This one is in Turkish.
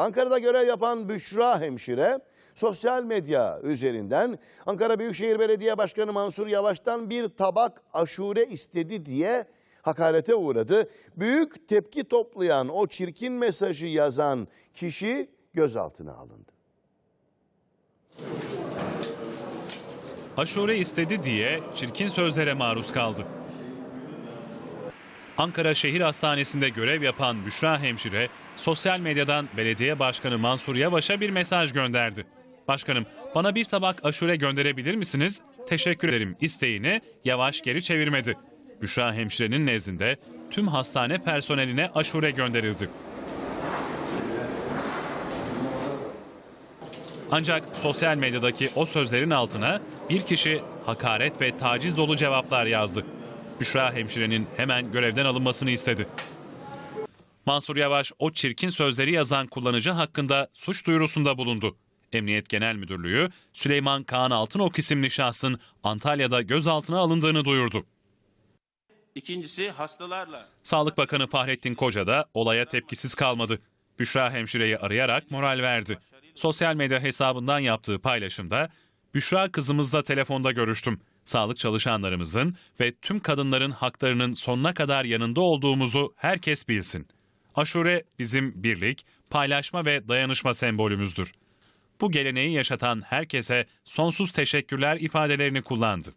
Ankara'da görev yapan Büşra hemşire sosyal medya üzerinden Ankara Büyükşehir Belediye Başkanı Mansur Yavaş'tan bir tabak aşure istedi diye hakarete uğradı. Büyük tepki toplayan o çirkin mesajı yazan kişi gözaltına alındı. aşure istedi diye çirkin sözlere maruz kaldı. Ankara Şehir Hastanesi'nde görev yapan Büşra Hemşire, sosyal medyadan belediye başkanı Mansur Yavaş'a bir mesaj gönderdi. Başkanım, bana bir tabak aşure gönderebilir misiniz? Teşekkür ederim isteğini Yavaş geri çevirmedi. Büşra Hemşire'nin nezdinde tüm hastane personeline aşure gönderildi. Ancak sosyal medyadaki o sözlerin altına bir kişi hakaret ve taciz dolu cevaplar yazdı. Büşra hemşirenin hemen görevden alınmasını istedi. Mansur Yavaş o çirkin sözleri yazan kullanıcı hakkında suç duyurusunda bulundu. Emniyet Genel Müdürlüğü Süleyman Kaan Altınok isimli şahsın Antalya'da gözaltına alındığını duyurdu. İkincisi hastalarla Sağlık Bakanı Fahrettin Koca da olaya tepkisiz kalmadı. Büşra hemşireyi arayarak moral verdi. Sosyal medya hesabından yaptığı paylaşımda Büşra kızımızla telefonda görüştüm. Sağlık çalışanlarımızın ve tüm kadınların haklarının sonuna kadar yanında olduğumuzu herkes bilsin. Aşure bizim birlik, paylaşma ve dayanışma sembolümüzdür. Bu geleneği yaşatan herkese sonsuz teşekkürler ifadelerini kullandı.